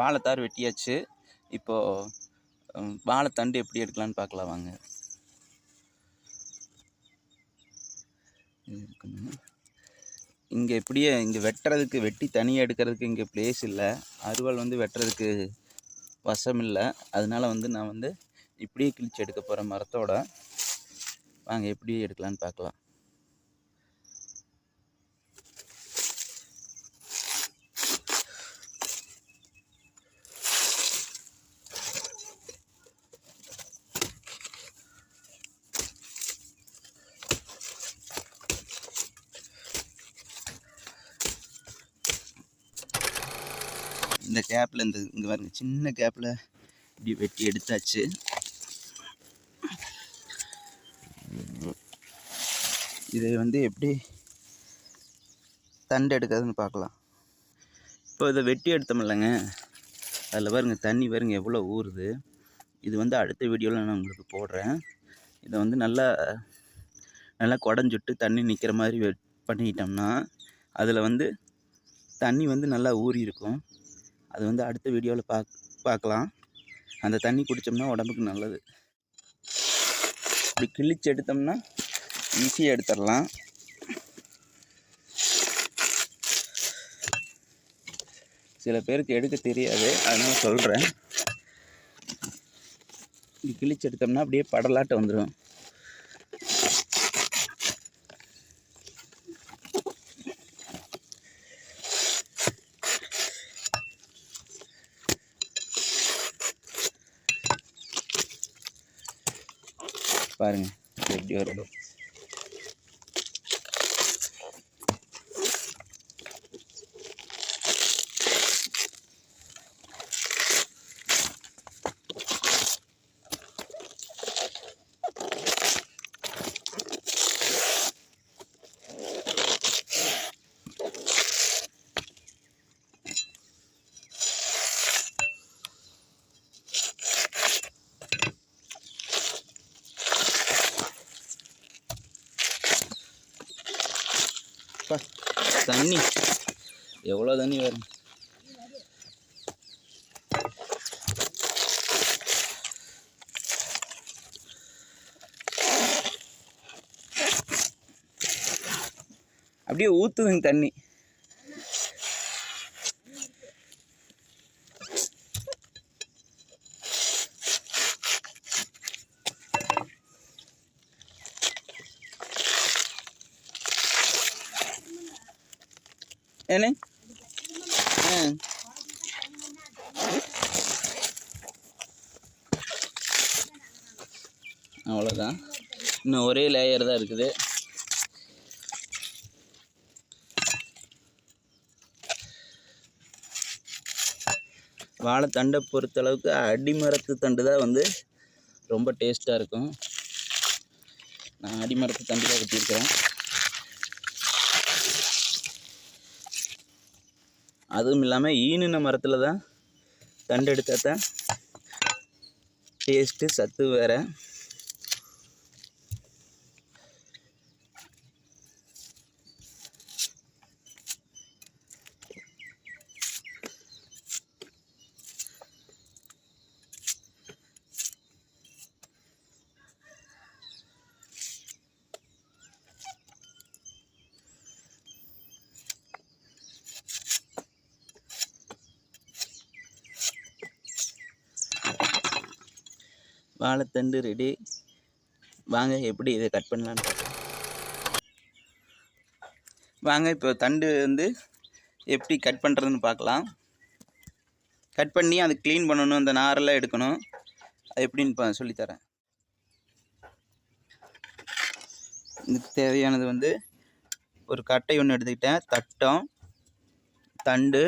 வாழைத்தார் வெட்டியாச்சு. இப்போது வாழைத்தண்டு எப்படி எடுக்கலான்னு பார்க்கலாம் வாங்க. இங்கே இப்படியே இங்கே வெட்டுறதுக்கு வெட்டி தனியாக எடுக்கிறதுக்கு இங்கே ப்ளேஸ் இல்லை. அருவாள் வந்து வெட்டுறதுக்கு வசம் இல்லை. அதனால வந்து நான் வந்து இப்படியே கிழிச்சு எடுக்க போகிற மரத்தோட வாங்க எப்படியே எடுக்கலான்னு பார்க்கலாம். இந்த கேப்பில் இந்த இங்கே பாருங்க சின்ன கேப்பில் இப்படி வெட்டி எடுத்தாச்சு. இதை வந்து எப்படி தண்டு எடுக்காதுன்னு பார்க்கலாம். இப்போ இதை வெட்டி எடுத்தோம்லங்க அதில் பாருங்க தண்ணி பாருங்க எவ்வளோ ஊறுது. இது வந்து அடுத்த வீடியோவில் நான் உங்களுக்கு போடுறேன். இதை வந்து நல்லா நல்லா குடஞ்சுட்டு தண்ணி நிற்கிற மாதிரி வெட் பண்ணிக்கிட்டோம்னா அதில் வந்து தண்ணி வந்து நல்லா ஊறி இருக்கும் அது வந்து அடுத்த வீடியோவில் பாக் பார்க்கலாம் அந்த தண்ணி குடித்தோம்னா உடம்புக்கு நல்லது. இப்படி கிழிச்சு எடுத்தோம்னா ஈஸியாக எடுத்துடலாம். சில பேருக்கு எடுக்க தெரியாது. அதனால் சொல்கிறேன் இப்படி கிழிச்சு எடுத்தோம்னா அப்படியே படலாட்டம் வந்துடும் பாருங்க எப்படி தண்ணி. எவ்வளோ தண்ணி வரும்? அப்படியே ஊற்றுதுங்க தண்ணி ஏனே ஆ அவ்வளோதான் இன்னும் ஒரே லேயர் தான் இருக்குது. வாழைத்தண்டை பொறுத்தளவுக்கு அடிமரத்து தண்டு தான் வந்து ரொம்ப டேஸ்ட்டாக இருக்கும். நான் அடிமரத்து தண்டு தான் வெட்டியிருக்கிறேன் அதுவும் இல்லாமல் ஈனின மரத்தில் தான் தண்டு எடுத்தால் தான் டேஸ்ட்டு சத்து வேறு. வாழைத்தண்டு ரெடி வாங்க எப்படி இதை கட் பண்ணலான்னு வாங்க இப்போ தண்டு வந்து எப்படி கட் பண்ணுறதுன்னு பார்க்கலாம். கட் பண்ணி அதை க்ளீன் பண்ணணும் அந்த நாரெல்லாம் எடுக்கணும். அது எப்படின்னு சொல்லித்தரேன். இதுக்கு தேவையானது வந்து ஒரு கட்டை ஒன்று எடுத்துக்கிட்டேன். தட்டம் தண்டு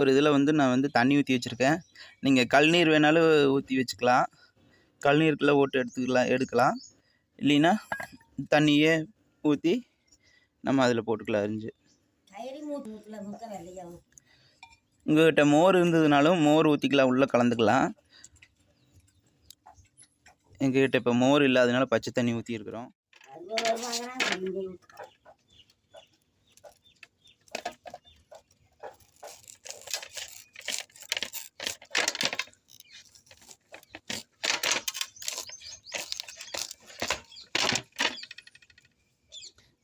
ஒரு இதில் வந்து நான் வந்து தண்ணி ஊற்றி வச்சுருக்கேன். நீங்கள் கல்நீர் வேணாலும் ஊற்றி வச்சுக்கலாம். கல்நீருக்குள்ளே ஓட்டு எடுத்துக்கலாம் எடுக்கலாம். இல்லைன்னா தண்ணியே ஊற்றி நம்ம அதில் போட்டுக்கலாம் அரிஞ்சு. உங்கள்கிட்ட மோர் இருந்ததுனாலும் மோர் ஊற்றிக்கலாம் உள்ளே கலந்துக்கலாம். எங்ககிட்ட இப்போ மோர் இல்லாதனால பச்சை தண்ணி ஊற்றிருக்குறோம்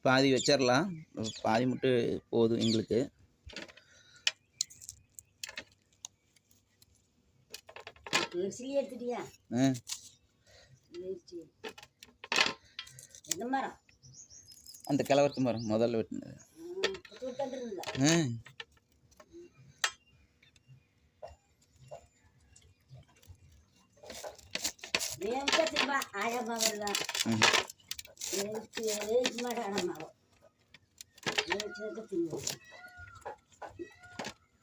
பாதி வச்சிடலாம் பாதி மட்டும் போதும் எங்களுக்கு. அந்த கிளவரத்து மரம் முதல்ல வெட்டினது. ஆ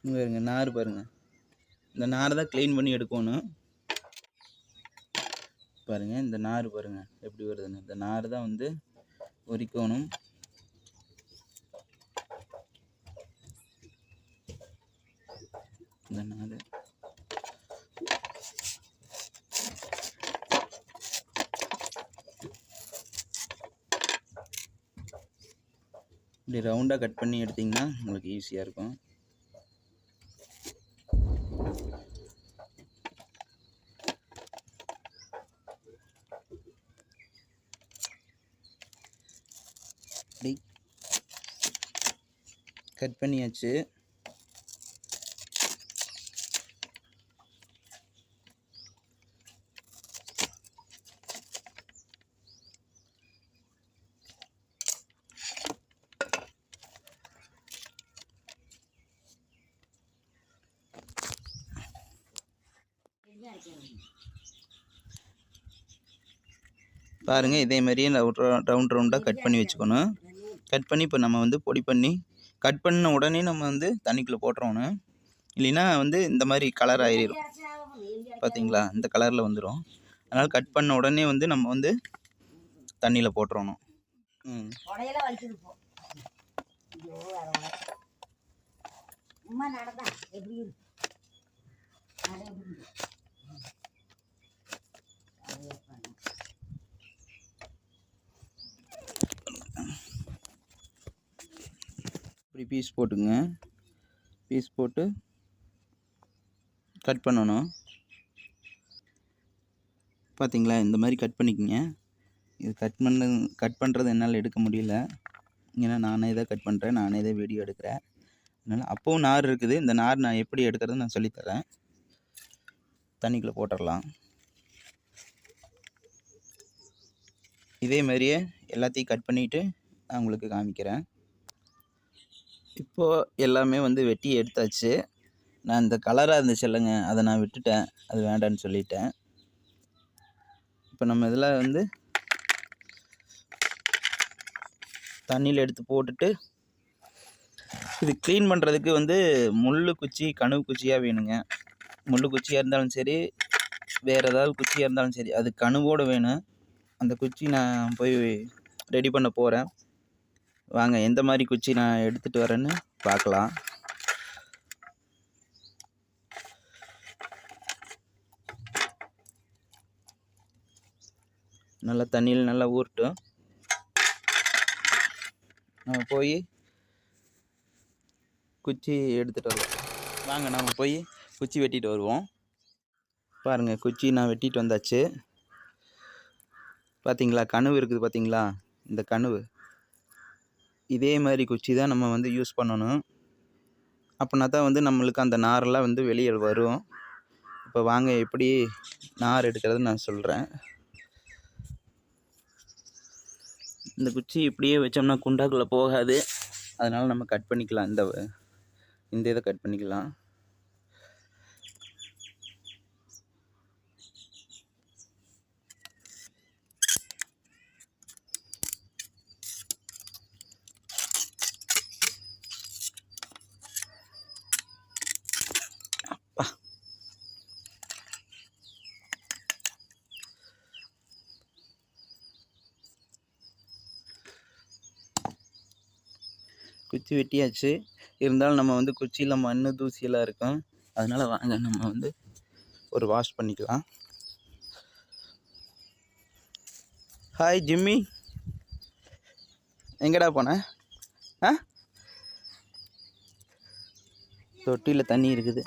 இங்க பாருங்க நார் பாருங்க. இந்த நாரை தான் க்ளீன் பண்ணி எடுக்கணும். பாருங்க இந்த நார் பாருங்க எப்படி வருதுன்னு. இந்த நார் தான் வந்து உரிக்கணும். இந்த நார். இப்படி ரவுண்டாக கட் பண்ணி எடுத்தீங்கன்னா உங்களுக்கு ஈஸியாக இருக்கும். இப்படி கட் பண்ணியாச்சு. பாருங்கள் இதே மாதிரியே ரவுண்ட் ரவுண்டாக கட் பண்ணி வச்சுக்கணும். கட் பண்ணி இப்போ நம்ம வந்து பொடி பண்ணி கட் பண்ண உடனே நம்ம வந்து தண்ணிக்குள்ளே போட்டுறோன்னு இல்லைன்னா வந்து இந்த மாதிரி கலர் ஆயிரும். பார்த்தீங்களா இந்த கலரில் வந்துடும் அதனால் கட் பண்ண உடனே வந்து நம்ம வந்து தண்ணியில் போட்டுறணும் ம். நடந்தா. எப்படி இருக்கு நட எப்படி இருக்கு அது பண்ணு. இப்படி பீஸ் போட்டுங்க. பீஸ் போட்டு கட் பண்ணணும். பார்த்தீங்களா இந்த மாதிரி கட் பண்ணிக்கோங்க. இது கட் பண்ண கட் பண்ணுறது என்னால் எடுக்க முடியல. ஏன்னா நானே தான் கட் பண்ணுறேன் நானே தான் வீடியோ எடுக்கிறேன். அதனால் அப்போவும் நார் இருக்குது. இந்த நார் நான் எப்படி எடுக்கிறது நான் சொல்லித்தரேன். தண்ணிக்குள்ளே போட்டுடலாம் இதே மாதிரியே எல்லாத்தையும் கட் பண்ணிவிட்டு நான் உங்களுக்கு காமிக்கிறேன். இப்போது எல்லாமே வந்து வெட்டி எடுத்தாச்சு. நான் இந்த கலராக இருந்துச்சு இல்லைங்க அதை நான் விட்டுட்டேன். அது வேண்டான்னு சொல்லிட்டேன். இப்போ நம்ம இதில் வந்து தண்ணியில் எடுத்து போட்டுட்டு இது க்ளீன் பண்ணுறதுக்கு வந்து முள் குச்சி கனவு குச்சியாக வேணுங்க. முள் குச்சியாக இருந்தாலும் சரி வேறு ஏதாவது குச்சியாக இருந்தாலும் சரி அது கனவோடு வேணும். அந்த குச்சி நான் போய் ரெடி பண்ண போகிறேன் வாங்க எந்த மாதிரி குச்சி நான் எடுத்துகிட்டு வரேன்னு பார்க்கலாம். நல்லா தண்ணியில் நல்லா ஊறட்டும். நம்ம போய் குச்சி எடுத்துகிட்டு வருவோம் வாங்க நம்ம போய் குச்சி வெட்டிட்டு வருவோம். பாருங்கள் குச்சி நான் வெட்டிட்டு வந்தாச்சு. பார்த்தீங்களா கனவு இருக்குது பார்த்தீங்களா இந்த கனவு. இதே மாதிரி குச்சி தான் நம்ம வந்து யூஸ் பண்ணணும். அப்படின்னா தான் வந்து நம்மளுக்கு அந்த நாரெல்லாம் வந்து வெளியே வரும். இப்போ வாங்க எப்படி நார் எடுக்கிறது நான் சொல்கிறேன் இந்த குச்சி இப்படியே வச்சோம்னா குண்டாக்குள்ளே போகாது. அதனால் நம்ம கட் பண்ணிக்கலாம். இந்த இந்த இதை கட் பண்ணிக்கலாம். குச்சி வெட்டியாச்சு. இருந்தாலும் நம்ம வந்து குச்சியில் மண் தூசியெல்லாம் இருக்கும். அதனால் வாங்க நம்ம வந்து ஒரு வாஷ் பண்ணிக்கலாம். ஹாய் ஜிம்மி எங்கடா போன? ஆ? தொட்டியில் தண்ணி இருக்குது.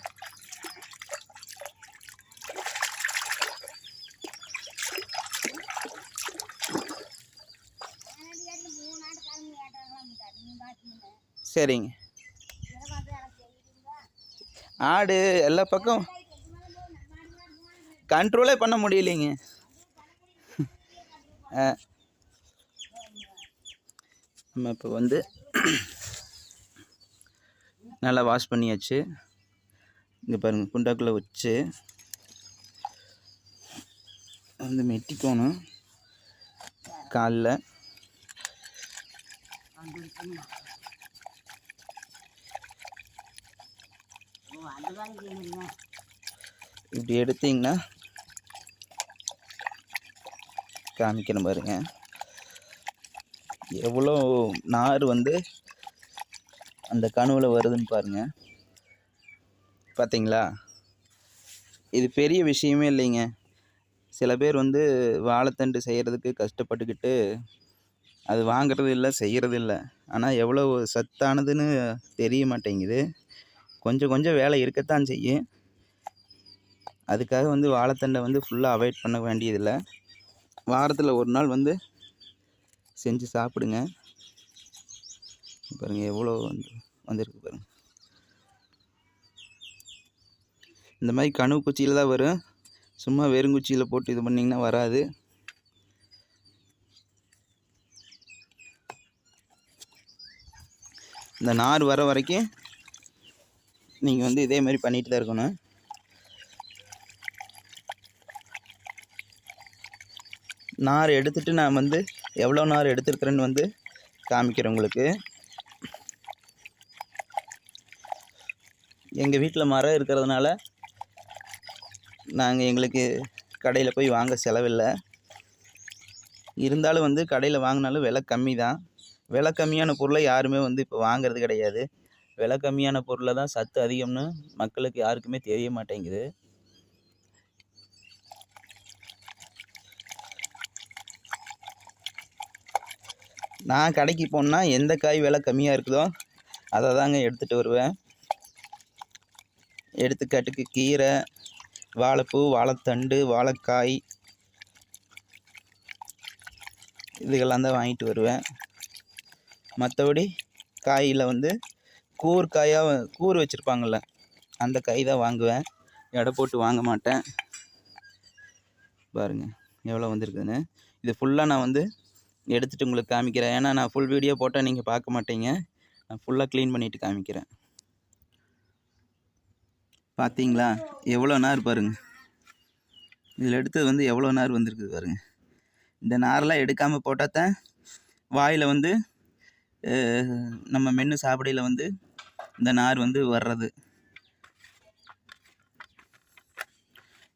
சரிங்க. ஆடு எல்லா பக்கம் கண்ட்ரோலே பண்ண முடியலைங்க. நம்ம இப்போ வந்து நல்லா வாஷ் பண்ணியாச்சு. இங்கே பாருங்கள் குண்டாக்குள்ளே வச்சு வந்து மெட்டிக்கணும். காலில். இப்படி எடுத்தீங்கன்னா காமிக்கணும் பாருங்க. எவ்வளோ நார் வந்து அந்த கனவில் வருதுன்னு பாருங்க. பார்த்தீங்களா இது பெரிய விஷயமே இல்லைங்க. சில பேர் வந்து வாழைத்தண்டு செய்கிறதுக்கு கஷ்டப்பட்டுக்கிட்டு அது வாங்குறது இல்லை செய்கிறது இல்லை ஆனால் எவ்வளோ சத்தானதுன்னு தெரிய மாட்டேங்குது. கொஞ்சம் கொஞ்சம் வேலை இருக்கத்தான் செய்யும். அதுக்காக வந்து வாழைத்தண்டை வந்து ஃபுல்லாக அவாய்ட் பண்ண வேண்டியதில்லை. வாரத்தில் ஒரு நாள் வந்து செஞ்சு சாப்பிடுங்க. பாருங்கள் எவ்வளோ வந்து வந்திருக்கு பாருங்கள் இந்த மாதிரி கனவு குச்சியில் தான் வரும். சும்மா வெறுங்குச்சியில் போட்டு இது பண்ணிங்கன்னா வராது. இந்த நார் வர வரைக்கும் நீங்கள் வந்து இதே மாதிரி பண்ணிட்டு தான் இருக்கணும். நார் எடுத்துகிட்டு நான் வந்து எவ்வளோ நார் எடுத்துருக்குறேன்னு வந்து காமிக்கிறேன் உங்களுக்கு. எங்கள் வீட்டில் மரம் இருக்கிறதுனால நாங்கள் எங்களுக்கு கடையில் போய் வாங்க செலவில்லை. இருந்தாலும் வந்து கடையில் வாங்கினாலும் விலை கம்மி தான் விலை கம்மியான பொருளை யாருமே வந்து இப்போ வாங்குறது கிடையாது. விலை கம்மியான பொருளில் தான் சத்து அதிகம்னு மக்களுக்கு யாருக்குமே தெரிய மாட்டேங்குது. நான் கடைக்கு போனால் எந்த காய் விலை கம்மியாக இருக்குதோ அதை தாங்க எடுத்துகிட்டு வருவேன். எடுத்துக்காட்டுக்கு கீரை வாழைப்பூ வாழைத்தண்டு வாழைக்காய் இதுகெல்லாம் தான் வாங்கிட்டு வருவேன். மற்றபடி காயில் வந்து கூறு காயாக கூர் வச்சுருப்பாங்கள்ல அந்த காய் தான் வாங்குவேன். எடை போட்டு வாங்க மாட்டேன். பாருங்கள் எவ்வளோ வந்திருக்குதுன்னு. இது ஃபுல்லாக நான் வந்து எடுத்துகிட்டு உங்களுக்கு காமிக்கிறேன். ஏன்னா நான் ஃபுல் வீடியோ போட்டால் நீங்கள் பார்க்க மாட்டீங்க. நான் ஃபுல்லாக க்ளீன் பண்ணிவிட்டு காமிக்கிறேன். பார்த்தீங்களா எவ்வளோ நார் பாருங்க. இதில் எடுத்தது வந்து எவ்வளோ நார் வந்திருக்குது பாருங்க. இந்த நாரெலாம் எடுக்காமல் போட்டால் தான் வாயில் வந்து நம்ம மென்று சாப்பிடையில் வந்து இந்த நார் வந்து வர்றது.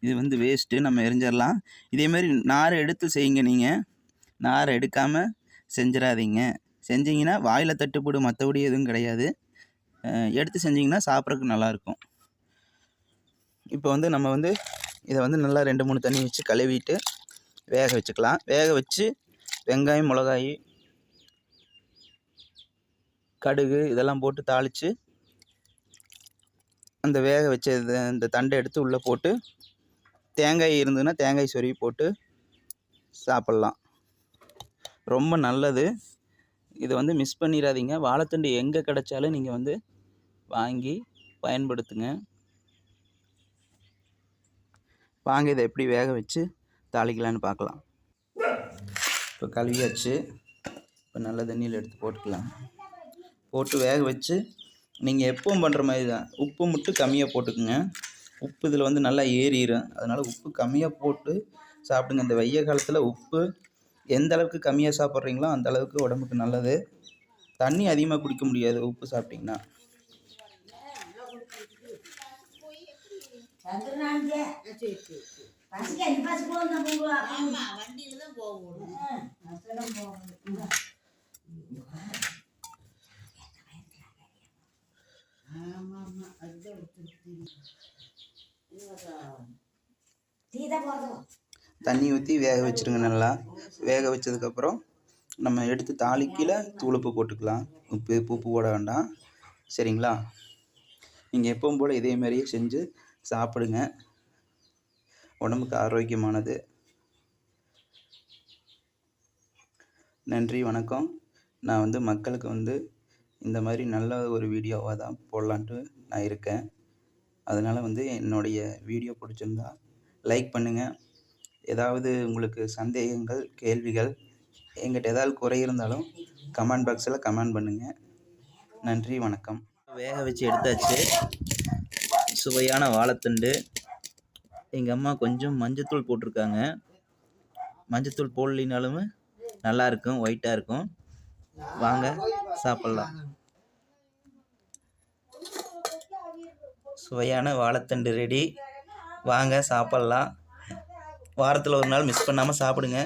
இது வந்து வேஸ்ட்டு நம்ம எரிஞ்சிடலாம் இதேமாரி நாரை எடுத்து செய்யுங்க நீங்கள் நாரை எடுக்காமல் செஞ்சிடாதீங்க செஞ்சீங்கன்னா வாயில் தட்டுப்படும் மற்றபடி எதுவும் கிடையாது. எடுத்து செஞ்சிங்கன்னா சாப்பிட்றதுக்கு நல்லாயிருக்கும். இப்போ வந்து நம்ம வந்து இதை வந்து நல்லா ரெண்டு மூணு தண்ணி வச்சு கழுவிட்டு வேக வச்சுக்கலாம். வேக வச்சு வெங்காயம் மிளகாய் கடுகு இதெல்லாம் போட்டு தாளித்து அந்த வேக வச்ச இந்த தண்டை எடுத்து உள்ளே போட்டு தேங்காய் இருந்ததுன்னா தேங்காய் சொருவி போட்டு சாப்பிட்லாம். ரொம்ப நல்லது. இதை வந்து மிஸ் பண்ணிடாதீங்க. வாழைத்தண்டு எங்கே கிடைச்சாலும் நீங்கள் வந்து வாங்கி பயன்படுத்துங்க. வாங்க இதை எப்படி வேக வச்சு தாளிக்கலான்னு பார்க்கலாம். இப்போ கழுவியாச்சு. இப்போ நல்ல தண்ணியில் எடுத்து போட்டுக்கலாம். போட்டு வேக வச்சு நீங்கள் எப்பவும் பண்ணுற மாதிரி தான் உப்பு மட்டும் கம்மியாக போட்டுக்குங்க. உப்பு இதில் வந்து நல்லா ஏறிடும் அதனால் உப்பு கம்மியாக போட்டு சாப்பிடுங்க. இந்த வெய்ய காலத்தில் உப்பு எந்த அளவுக்கு கம்மியாக சாப்பிட்றீங்களோ அந்த அளவுக்கு உடம்புக்கு நல்லது. தண்ணி அதிகமாக குடிக்க முடியாது உப்பு சாப்பிட்டிங்கன்னா. வண்டியில தான் தண்ணி ஊற்றி வேக வச்சுருங்க நல்லா. வேக வச்சதுக்கப்புறம் நம்ம எடுத்து தாளிக்கையில் தூளுப்பு போட்டுக்கலாம். உப்பு உப்பு போட வேண்டாம். சரிங்களா? நீங்கள் எப்பவும் போல் இதே மாதிரியே செஞ்சு சாப்பிடுங்க. உடம்புக்கு ஆரோக்கியமானது. நன்றி வணக்கம். நான் வந்து மக்களுக்கு வந்து இந்த மாதிரி நல்ல ஒரு வீடியோவாக தான் போடலான்ட்டு நான் இருக்கேன். அதனால் வந்து என்னுடைய வீடியோ பிடிச்சிருந்தா லைக் பண்ணுங்கள் ஏதாவது உங்களுக்கு சந்தேகங்கள் கேள்விகள் எங்கிட்ட ஏதாவது குறை இருந்தாலும் கமெண்ட் பாக்ஸில் கமெண்ட் பண்ணுங்கள் நன்றி வணக்கம். வேக வச்சு எடுத்தாச்சு. சுவையான வாழைத்தண்டு. எங்கள் அம்மா கொஞ்சம் மஞ்சத்தூள் போட்டிருக்காங்க. மஞ்சத்தூள் போடலினாலும் நல்லாயிருக்கும் ஒயிட்டாக இருக்கும். வாங்க. சாப்பிட்லாம். சுவையான வாழைத்தண்டு ரெடி வாங்க சாப்பிட்லாம். வாரத்தில் ஒரு நாள் மிஸ் பண்ணாமல் சாப்பிடுங்க.